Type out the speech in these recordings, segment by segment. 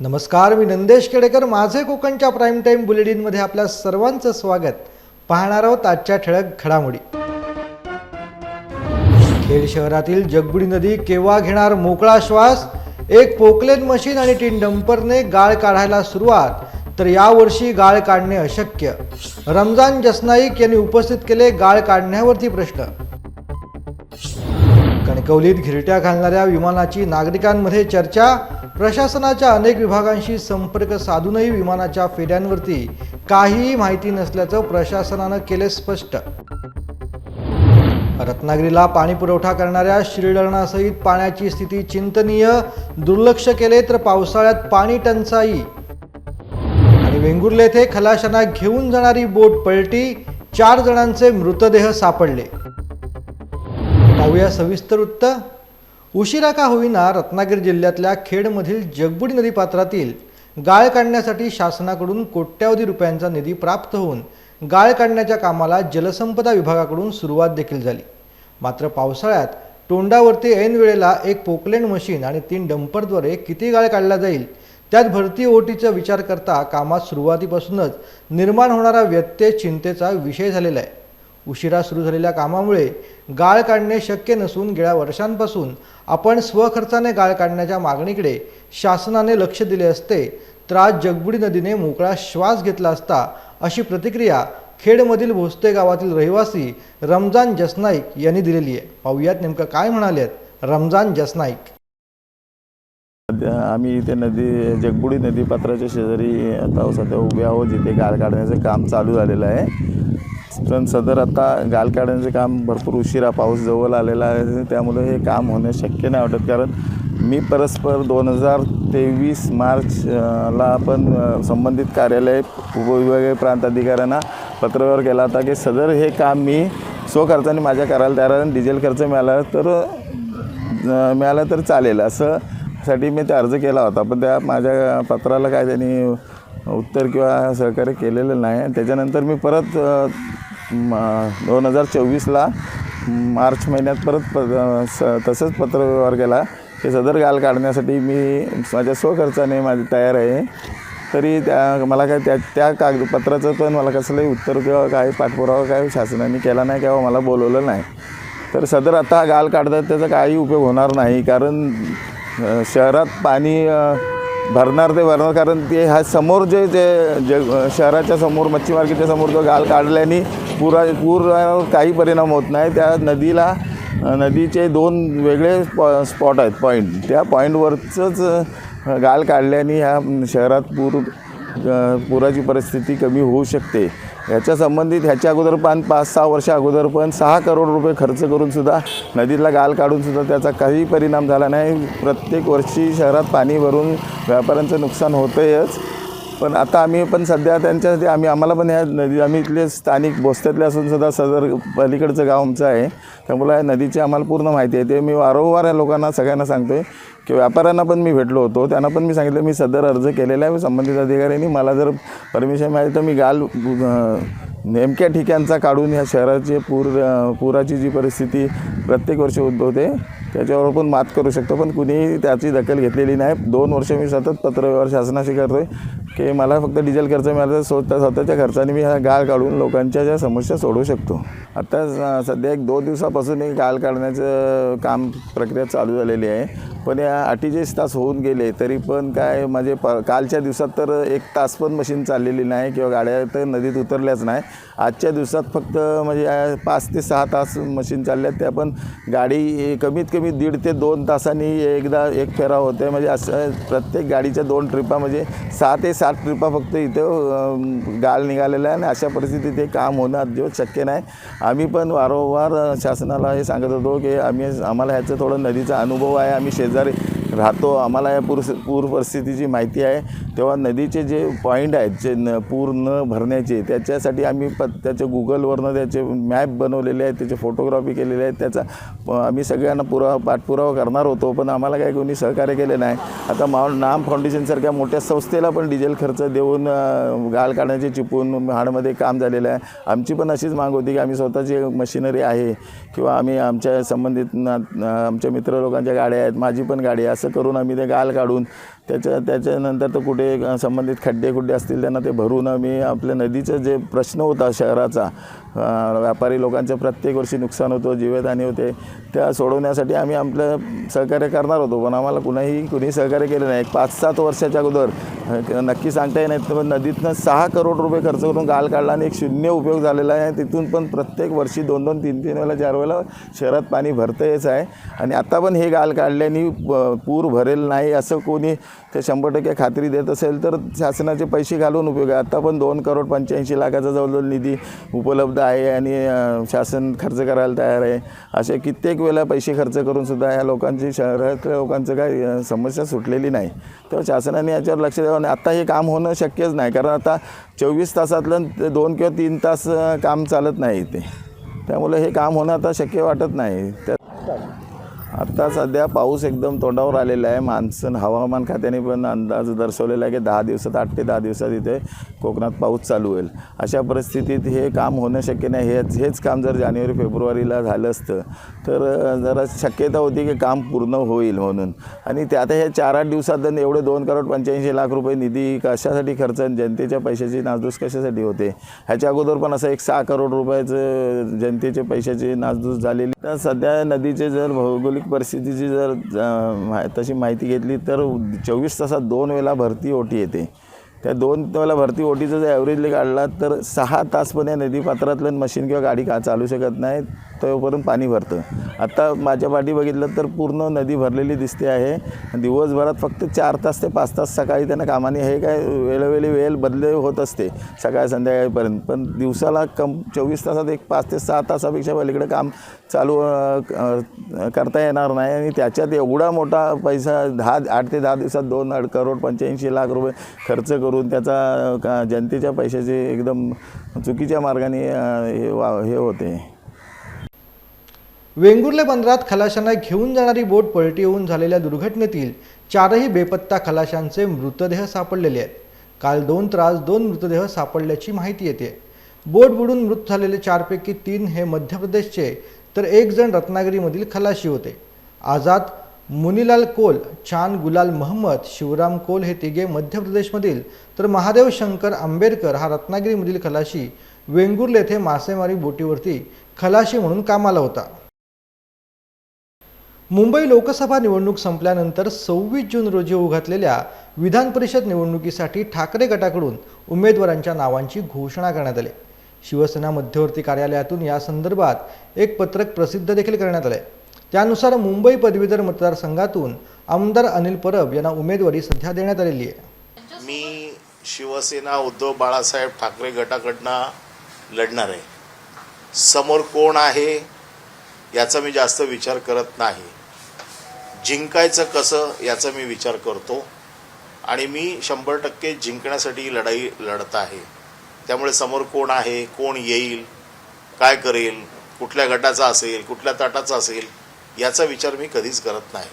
नमस्कार मी नंदेश केडेकर. माझे कोकणच्या प्राईम टाईम बुलेटिनमध्ये आपल्या सर्वांचं स्वागत. पाहणार आहोत आजच्या ठळक घडामोडी. खेड शहरातील जगबुडी नदी केव्हा घेणार मोकळा श्वास? एक पोकलेन मशीन आणि टीन डंपरने गाळ काढायला सुरुवात. तर यावर्षी गाळ काढणे अशक्य. रमजान जसनाईक यांनी उपस्थित केले गाळ काढण्यावरती प्रश्न. कणकवलीत घिरट्या घालणाऱ्या विमानाची नागरिकांमध्ये चर्चा. प्रशासनाच्या अनेक विभागांशी संपर्क साधूनही विमानाच्या फेऱ्यांवरती काहीही माहिती नसल्याचं प्रशासनानं केले स्पष्ट. रत्नागिरीला पाणी पुरवठा करणाऱ्या श्रीधरणासहित पाण्याची स्थिती चिंतनीय दुर्लक्ष केले तर पावसाळ्यात पाणी टंचाई. आणि वेंगुर्ले येथे खलाशांना घेऊन जाणारी बोट पलटी चार जणांचे मृतदेह सापडले. पाहूया सविस्तर वृत्त. उशिरा का होईना रत्नागिरी जिल्ह्यातल्या खेडमधील जगबुडी नदीपात्रातील गाळ काढण्यासाठी शासनाकडून कोट्यावधी रुपयांचा निधी प्राप्त होऊन गाळ काढण्याच्या कामाला जलसंपदा विभागाकडून सुरुवात देखील झाली. मात्र पावसाळ्यात तोंडावरती ऐन वेळेला एक पोकलेन मशीन आणि तीन डंपरद्वारे किती गाळ काढला जाईल त्यात भरती ओटीचा विचार करता कामात सुरुवातीपासूनच निर्माण होणारा व्यत्यय चिंतेचा विषय झालेला आहे. उशिरा सुरू झालेल्या कामामुळे गाळ काढणे शक्य नसून गेल्या वर्षांपासून आपण स्वखर्चाने गाळ काढण्याच्या मागणीकडे शासनाने लक्ष दिले असते तर आज जगबुडी नदीने मोकळा श्वास घेतला असता अशी प्रतिक्रिया खेडमधील भोसते गावातील रहिवासी रमजान जसनाईक यांनी दिलेली आहे. पाहुयात नेमकं काय म्हणाले आहेत रमजान जसनाईक. आम्ही इथे नदी जगबुडी नदीपात्राच्या शेजारी आता सध्या उभे आहोत जिथे गाळ काढण्याचं काम चालू झालेलं आहे. पण सदर आता गाल काढण्याचे काम भरपूर उशिरा पाऊस जवळ आलेला आहे त्यामुळे हे काम होणं शक्य नाही वाटत. कारण मी परस्पर दोन हजार तेवीस मार्चला पण संबंधित कार्यालय उपविभागीय प्रांत अधिकाऱ्यांना पत्रव्यवहार केला होता की सदर हे काम मी स्वखर्चाने माझ्या करायला तयार आहे आणि डिझेल खर्च मिळाला तर मिळाला तर चालेल. असं साठी मी ते अर्ज केला होता. पण त्या माझ्या पत्राला काय त्यांनी उत्तर किंवा सहकार्य केलेलं नाही. त्याच्यानंतर मी परत दोन हजार चोवीसला मार्च महिन्यात परत प स तसंच पत्रव्यवहार केला. की सदर गाल काढण्यासाठी मी माझ्या स्वखर्चाने माझी तयार आहे. तरी त्या मला काय त्या त्या कागदपत्राचं पण मला कसलंही उत्तर किंवा काही पाठपुरावा काय शासनाने केला नाही किंवा मला बोलवलं नाही. तर सदर आता गाल काढतात त्याचा काही उपयोग होणार नाही. कारण शहरात पाणी भरणार ते भरणार कारण ते हा समोर जे जे जग शहराच्या समोर मच्छी मार्केटच्या समोर जो गाल काढल्याने पुरा पूर काही परिणाम होत नाही. त्या नदीला नदीचे दोन वेगळे स्पॉ स्पॉट आहेत पॉईंट त्या पॉईंटवरचंच गाल काढल्याने ह्या शहरात पूर पुराची परिस्थिती कमी होऊ शकते. याच्या संबंधित ह्याच्या अगोदर पण पाच सहा वर्ष अगोदर पण सहा करोड रुपये खर्च करूनसुद्धा नदीतला गाल काढूनसुद्धा त्याचा काही परिणाम झाला नाही. प्रत्येक वर्षी शहरात पाणी भरून व्यापाऱ्यांचं नुकसान होतंयच. पण आता आम्ही पण सध्या त्यांच्यासाठी आम्ही आम्हाला पण ह्या नदी आम्ही इथले स्थानिक बोस्त्यातले असून सुद्धा सदर पलीकडचं गाव आमचं आहे. त्यामुळे या नदीची आम्हाला पूर्ण माहिती आहे. ते मी वारंवार या लोकांना सगळ्यांना सांगतो आहे की व्यापाऱ्यांना पण मी भेटलो होतो. त्यांना पण मी सांगितलं मी सदर अर्ज केलेला आहे. संबंधित अधिकाऱ्यांनी मला जर परमिशन मिळाली तर मी गाल नेमक्या ठिकाणचा काढून ह्या शहराची पूर पुराची जी परिस्थिती प्रत्येक वर्षी उद्भवते. त्याच्यावर पण मात करू शकतो पण कुणीही त्याची दखल घेतलेली नाही. दोन वर्ष मी सतत पत्रव्यवहार शासनाशी करतो आहे की मला फक्त डिझेल खर्च मिळाला तर स्वतः स्वतःच्या खर्चाने मी हा गाळ काढून लोकांच्या ज्या समस्या सोडवू शकतो. आता सध्या एक दोन दिवसापासून एक गाळ काढण्याचं काम प्रक्रिया चालू झालेली आहे. पण या अठ्ठेचाळीस तास होऊन गेले तरी पण काय म्हणजे प कालच्या दिवसात तर एक तास पण मशीन चाललेली नाही किंवा गाड्या तर नदीत उतरल्याच नाही. आजच्या दिवसात फक्त म्हणजे पाच ते सहा तास मशीन चालल्या त्या पण गाडी कमीत कमी दीड ते दोन तासांनी एकदा एक फेरा होते म्हणजे असं प्रत्येक गाडीच्या दोन ट्रिपा म्हणजे सहा ते सात ट्रिपा फक्त इथं गाळ निघालेला आहे आणि अशा परिस्थितीत हे काम होणं अजिबात शक्य नाही. आम्ही पण वारंवार शासनाला हे सांगत होतो की आम्ही आम्हाला ह्याचं थोडं नदीचा अनुभव आहे. आम्ही शेजारी राहतो. आम्हाला या पूर पूर परिस्थितीची माहिती आहे. तेव्हा नदीचे जे पॉईंट आहेत जे न पूर न भरण्याचे त्याच्यासाठी आम्ही प त्याच्या गुगलवरनं त्याचे मॅप बनवलेले आहेत त्याचे फोटोग्राफी केलेले आहेत. त्याचा प- आम्ही सगळ्यांना पुरावा पाठपुरावा करणार होतो पण आम्हाला काही कोणी सहकार्य केले नाही. आता मा नाम फाउंडेशनसारख्या मोठ्या संस्थेला पण डिझेल खर्च देऊन गाळ काढण्याचे चिपून हाडमध्ये काम झालेलं आहे. आमची पण अशीच माग होती की आम्ही स्वतःची मशिनरी आहे किंवा आम्ही आमच्या संबंधित ना- आमच्या मित्र लोकांच्या गाड्या आहेत माझी पण गाडी आहे असं करून आम्ही ते गाल काढून त्याच्या त्याच्यानंतर तर कुठे संबंधित खड्डे खुड्डे असतील त्यांना ते भरून आम्ही आपल्या नदीचं जे प्रश्न होता शहराचा व्यापारी लोकांचं प्रत्येक वर्षी नुकसान होतं जीवितहानी होते. त्या सोडवण्यासाठी आम्ही आपलं सहकार्य करणार होतो पण आम्हाला कुणाही कुणी सहकार्य केलं नाही. एक पाच सात वर्षाच्या अगोदर नक्की सांगता येत नाही पण नदीतनं सहा करोड रुपये खर्च करून गाल काढला आणि एक शून्य उपयोग झालेला आहे. तिथून पण प्रत्येक वर्षी दोन दोन तीन तीन वेळेला चार वेळेला शहरात पाणी भरतं भरतंयच आहे. आणि आता पण हे गाल काढल्याने पूर भरेल नाही असं कोणी ते शंभर टक्के खात्री देत असेल तर शासनाचे पैसे घालून उपयोग आहे. आता पण दोन करोड पंच्याऐंशी लाखाचा जवळजवळ निधी उपलब्ध आहे आणि शासन खर्च करायला तयार आहे. असे कित्येक वेळेला पैसे खर्च करूनसुद्धा ह्या लोकांची शहरातल्या लोकांचं काही समस्या सुटलेली नाही. तेव्हा शासनाने याच्यावर लक्ष द्यावं आणि आत्ता हे काम होणं शक्यच नाही. कारण आता चोवीस तासातलं दोन किंवा तीन तास काम चालत नाही इथे. त्यामुळे हे काम होणं आता शक्य वाटत नाही. त्या आता सध्या पाऊस एकदम तोंडावर आलेला आहे. मान्सून हवामान खात्याने पण अंदाज दर्शवलेला आहे की दहा दिवसात आठ ते दहा दिवसात इथे कोकणात पाऊस चालू होईल. अशा परिस्थितीत हे काम होणं शक्य नाही. हेच हेच काम जर जानेवारी फेब्रुवारीला झालं असतं तर जरा शक्यता होती की काम पूर्ण होईल म्हणून. आणि ते आता हे चार आठ दिवसात जर एवढे दोन करोड पंच्याऐंशी लाख रुपये निधी कशासाठी खर्च आणि जनतेच्या पैशाची नासधूस कशासाठी होते? ह्याच्या अगोदर पण असं एक सहा करोड रुपयाचं जनतेच्या पैशाची नासधूस झालेली. तर सध्या नदीचे जर भौगोलिक परिस्थितीची जर तशी माहिती घेतली तर चोवीस तासात दोन वेळेला भरती ओटी येते. त्या दोन वेळेला भरती ओटीचं जर ॲव्हरेजली काढला तर सहा तास पण या नदीपात्रातलं मशीन किंवा गाडी का चालू शकत नाही? तोपर्यंत पाणी भरतं. आत्ता माझ्या पाठी बघितलं तर पूर्ण नदी भरलेली दिसते आहे. दिवसभरात फक्त चार तास ते पाच तास सकाळी त्यांना कामाने हे काय वेळोवेळी वेळ बदले होत असते सकाळ संध्याकाळपर्यंत. पण दिवसाला कम चोवीस तासात एक पाच ते सहा तासापेक्षा पलीकडे काम चालू करता येणार नाही. आणि त्याच्यात एवढा मोठा पैसा दहा आठ ते दहा दिवसात दोन करोड पंच्याऐंशी लाख रुपये खर्च करून त्याचा का जनतेच्या पैशाचे एकदम चुकीच्या मार्गाने हे वा हे होते. वेंगुर्ले बंदरात खलाशांना घेऊन जाणारी बोट पलटी होऊन झालेल्या दुर्घटनेतील चारही बेपत्ता खलाशांचे मृतदेह सापडलेले आहेत. काल दोन त्रास दोन मृतदेह सापडल्याची माहिती येते. बोट बुडून मृत झालेले चारपैकी तीन हे मध्य प्रदेशचे तर एक जण रत्नागिरीमधील खलाशी होते. आझाद मुनीलाल कोल चांद गुलाल महम्मद शिवराम कोल हे तिघे मध्य प्रदेशमधील तर महादेव शंकर आंबेडकर हा रत्नागिरीमधील खलाशी वेंगुर्ले येथे मासेमारी बोटीवरती खलाशी म्हणून कामाला होता. मुंबई लोकसभा निवडणूक संपल्यानंतर सव्वीस जून रोजी उघातलेल्या विधान परिषद निवडणुकीसाठी ठाकरे गटाकडून उमेदवारांच्या नावांची घोषणा करण्यात आली. शिवसेना मध्यवर्ती कार्यालयातून या संदर्भात एक पत्रक प्रसिद्ध देखील करण्यात आले त्यानुसार मुंबई पदवीधर मतदारसंघातून आमदार अनिल परब यांना उमेदवारी सध्या देण्यात आलेली आहे. मी शिवसेना उद्धव बाळासाहेब ठाकरे गटाकडनं लढणार आहे. समोर कोण आहे याचा मी जास्त विचार करत नाही. जिंकायचं कसं याचा मी विचार करतो. आणि मी शंभर टक्के जिंकण्यासाठी लढाई लढत आहे. त्यामुळे समोर कोण आहे कोण येईल काय करेल कुठल्या गटाचा असेल कुठल्या ताटाचा असेल याचा विचार मी कधीच करत नाही.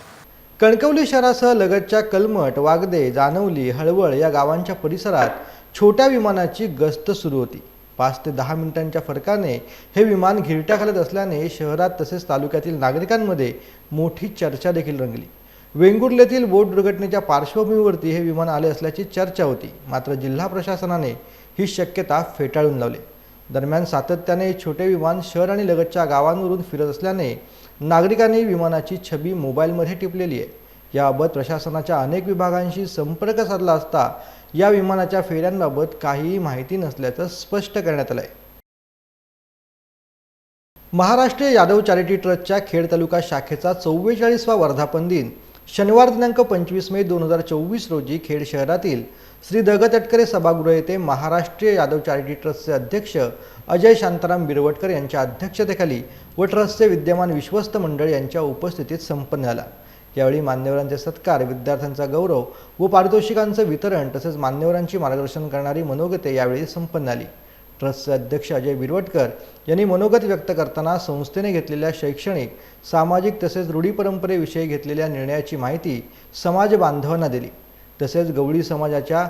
कणकवली शहरासह लगतच्या कलमट वागदे जानवली हळवळ या गावांच्या परिसरात छोट्या विमानाची गस्त सुरू होती. पाच ते दहा मिनिटांच्या फरकाने हे विमान घिरट्या घालत असल्याने शहरात तसेच तालुक्यातील नागरिकांमध्ये मोठी चर्चा देखील रंगली. वेंगुर्लेतील बोट दुर्घटनेच्या पार्श्वभूमीवरती हे विमान आले असल्याची चर्चा होती. मात्र जिल्हा प्रशासनाने ही शक्यता फेटाळून लावली. दरम्यान सातत्याने हे छोटे विमान शहर आणि लगतच्या गावांवरून फिरत असल्याने नागरिकांनी विमानाची छबी मोबाईलमध्ये टिपलेली आहे. याबाबत प्रशासनाच्या अनेक विभागांशी संपर्क साधला असता या विमानाच्या फेऱ्यांबाबत काहीही माहिती नसल्याचं स्पष्ट करण्यात आलं आहे महाराष्ट्र यादव चॅरिटी ट्रस्टच्या खेड तालुका शाखेचा चव्वेचाळीसवा वर्धापन दिन शनिवार दिनांक पंचवीस मे दोन हजार चोवीस रोजी खेड शहरातील श्री दग तटकरे सभागृह येथे महाराष्ट्रीय यादव चॅरिटी ट्रस्टचे अध्यक्ष अजय शांताराम बिरवटकर यांच्या अध्यक्षतेखाली व ट्रस्टचे विद्यमान विश्वस्त मंडळ यांच्या उपस्थितीत संपन्न झाला. यावेळी मान्यवरांचे सत्कार विद्यार्थ्यांचा गौरव व पारितोषिकांचं वितरण तसेच मान्यवरांची मार्गदर्शन करणारी मनोगते यावेळी संपन्न झाली. ट्रस्टचे अध्यक्ष अजय बिरवटकर यांनी मनोगत व्यक्त करताना संस्थेने घेतलेल्या शैक्षणिक सामाजिक तसेच रूढी परंपरेविषयी घेतलेल्या निर्णयाची माहिती समाज बांधवांना दिली. तसेच गवळी समाजाच्या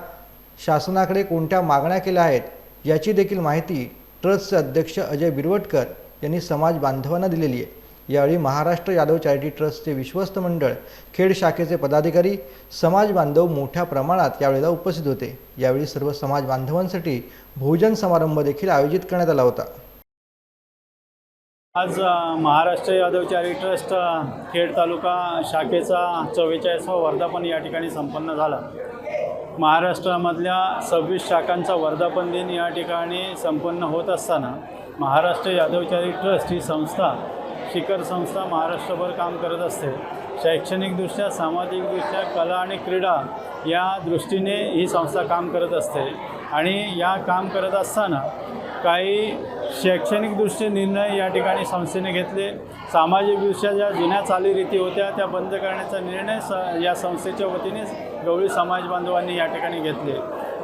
शासनाकडे कोणत्या मागण्या केल्या आहेत याची देखील माहिती ट्रस्टचे अध्यक्ष अजय बिरवटकर यांनी समाज बांधवांना दिलेली आहे. यावेळी महाराष्ट्र यादव चॅरिटी ट्रस्टचे विश्वस्त मंडळ खेड शाखेचे पदाधिकारी समाज बांधव मोठ्या प्रमाणात यावेळेला उपस्थित होते. यावेळी सर्व समाज बांधवांसाठी भोजन समारंभ देखील आयोजित करण्यात आला होता. आज महाराष्ट्र यादव चॅरिटी ट्रस्ट खेड तालुका शाखेचा चव्वेचाळीसवा वर्धापन या ठिकाणी संपन्न झाला. महाराष्ट्रामधल्या सव्वीस शाखांचा वर्धापन दिन या ठिकाणी संपन्न होत असताना महाराष्ट्र यादवचारी ट्रस्ट ही संस्था शिखर संस्था महाराष्ट्रभर काम करत असते. शैक्षणिकदृष्ट्या सामाजिकदृष्ट्या कला आणि क्रीडा या दृष्टीने ही संस्था काम करत असते. आणि या काम करत असताना काही शैक्षणिकदृष्ट्या निर्णय या ठिकाणी संस्थेने घेतले. सामाजिकदृष्ट्या ज्या जुन्या चालीरीती होत्या त्या बंद करण्याचा निर्णय स या संस्थेच्या वतीने गवळी समाज बांधवांनी या ठिकाणी घेतले.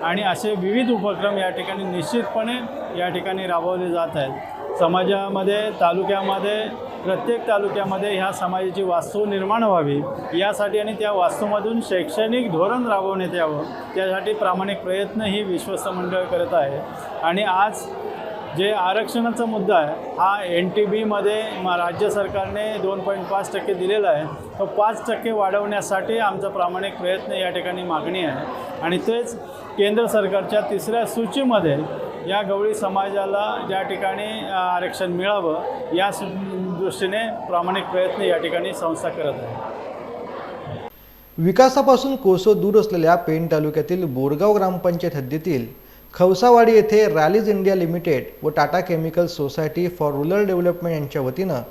आणि असे विविध उपक्रम या ठिकाणी निश्चितपणे या ठिकाणी राबवले जात आहेत. समाजामध्ये तालुक्यामध्ये प्रत्येक तालुक्यामध्ये ह्या समाजाची वास्तू निर्माण व्हावी यासाठी आणि त्या वास्तूमधून शैक्षणिक धोरण राबवण्यात यावं त्यासाठी प्रामाणिक प्रयत्न ही विश्वस्त मंडळ करत आहे. आणि आज जे आरक्षणाचा मुद्दा आहे हा एन टी बीमध्ये राज्य सरकारने दोन पॉईंट पाच टक्के दिलेला आहे. तो पाच टक्के वाढवण्यासाठी आमचा प्रामाणिक प्रयत्न या ठिकाणी मागणी आहे. आणि तेच केंद्र सरकारच्या तिसऱ्या सूचीमध्ये या गवळी समाजाला ज्या ठिकाणी आरक्षण मिळावं या दृष्टीने प्रामाणिक प्रयत्न या ठिकाणी संस्था करत आहे. विकासापासून कोसो दूर असलेल्या पेण तालुक्यातील बोरगाव ग्रामपंचायत हद्दीतील खवसावाडी येथे रॅलीज इंडिया लिमिटेड व Tata chemical society for rural development यांच्या वतीनं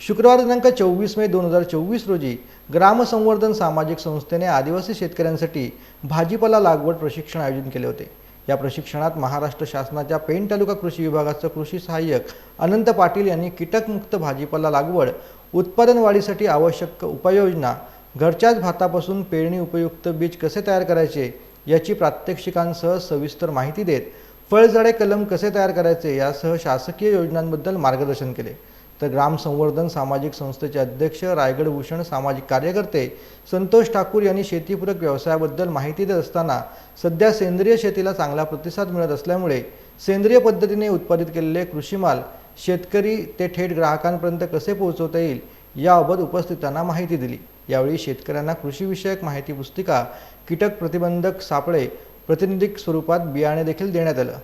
शुक्रवार दिनांक चोवीस मे दोन हजार चोवीस रोजी ग्रामसंवर्धन सामाजिक संस्थेने आदिवासी शेतकऱ्यांसाठी भाजीपाला लागवड प्रशिक्षण आयोजित केले होते. या प्रशिक्षणात महाराष्ट्र शासनाच्या पेण तालुका कृषी विभागाचं कृषी सहाय्यक अनंत पाटील यांनी कीटकमुक्त भाजीपाला लागवड उत्पादन वाढीसाठी आवश्यक उपाययोजना घरच्याच भातापासून पेरणी उपयुक्त बीज कसे तयार करायचे याची प्रात्यक्षिकांसह सविस्तर माहिती देत फळझाडे कलम कसे तयार करायचे यासह शासकीय योजनांबद्दल मार्गदर्शन केले. तर ग्राम संवर्धन सामाजिक संस्थेचे अध्यक्ष रायगड भूषण सामाजिक कार्यकर्ते संतोष ठाकूर यांनी शेतीपूरक व्यवसायाबद्दल माहिती देत असताना सध्या सेंद्रिय शेतीला चांगला प्रतिसाद मिळत असल्यामुळे सेंद्रिय पद्धतीने उत्पादित केलेले कृषीमाल शेतकरी ते थेट ग्राहकांपर्यंत कसे पोहोचवता येईल याबाबत उपस्थितांना माहिती दिली. यावेळी शेतकऱ्यांना कृषीविषयक माहिती पुस्तिका कीटक प्रतिबंधक सापळे प्रतिनिधिक स्वरूपात बियाणे देखील देण्यात आलं.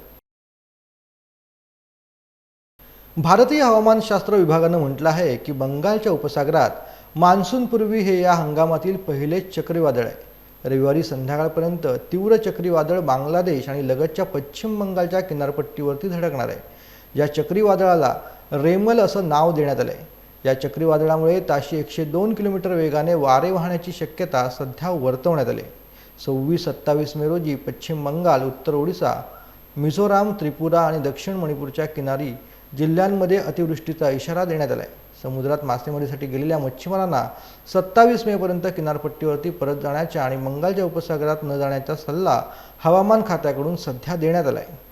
भारतीय हवामानशास्त्र विभागानं म्हटलं आहे की बंगालच्या उपसागरात मान्सूनपूर्वी हे या हंगामातील पहिले चक्रीवादळ आहे. रविवारी संध्याकाळपर्यंत तीव्र चक्रीवादळ बांगलादेश आणि लगतच्या पश्चिम बंगालच्या किनारपट्टीवरती धडकणार आहे. या चक्रीवादळाला रेमल असं नाव देण्यात आलं आहे या चक्रीवादळामुळे ताशी एकशे दोन किलोमीटर वेगाने वारे वाहण्याची शक्यता सध्या वर्तवण्यात आली. सव्वीस सत्तावीस मे रोजी पश्चिम बंगाल उत्तर ओडिसा मिझोराम त्रिपुरा आणि दक्षिण मणिपूरच्या किनारी जिल्ह्यांमध्ये अतिवृष्टीचा इशारा देण्यात आला आहे समुद्रात मासेमारीसाठी गेलेल्या मच्छीमारांना सत्तावीस मेपर्यंत किनारपट्टीवरती परत जाण्याच्या आणि बंगालच्या उपसागरात न जाण्याचा सल्ला हवामान खात्याकडून सध्या देण्यात आला आहे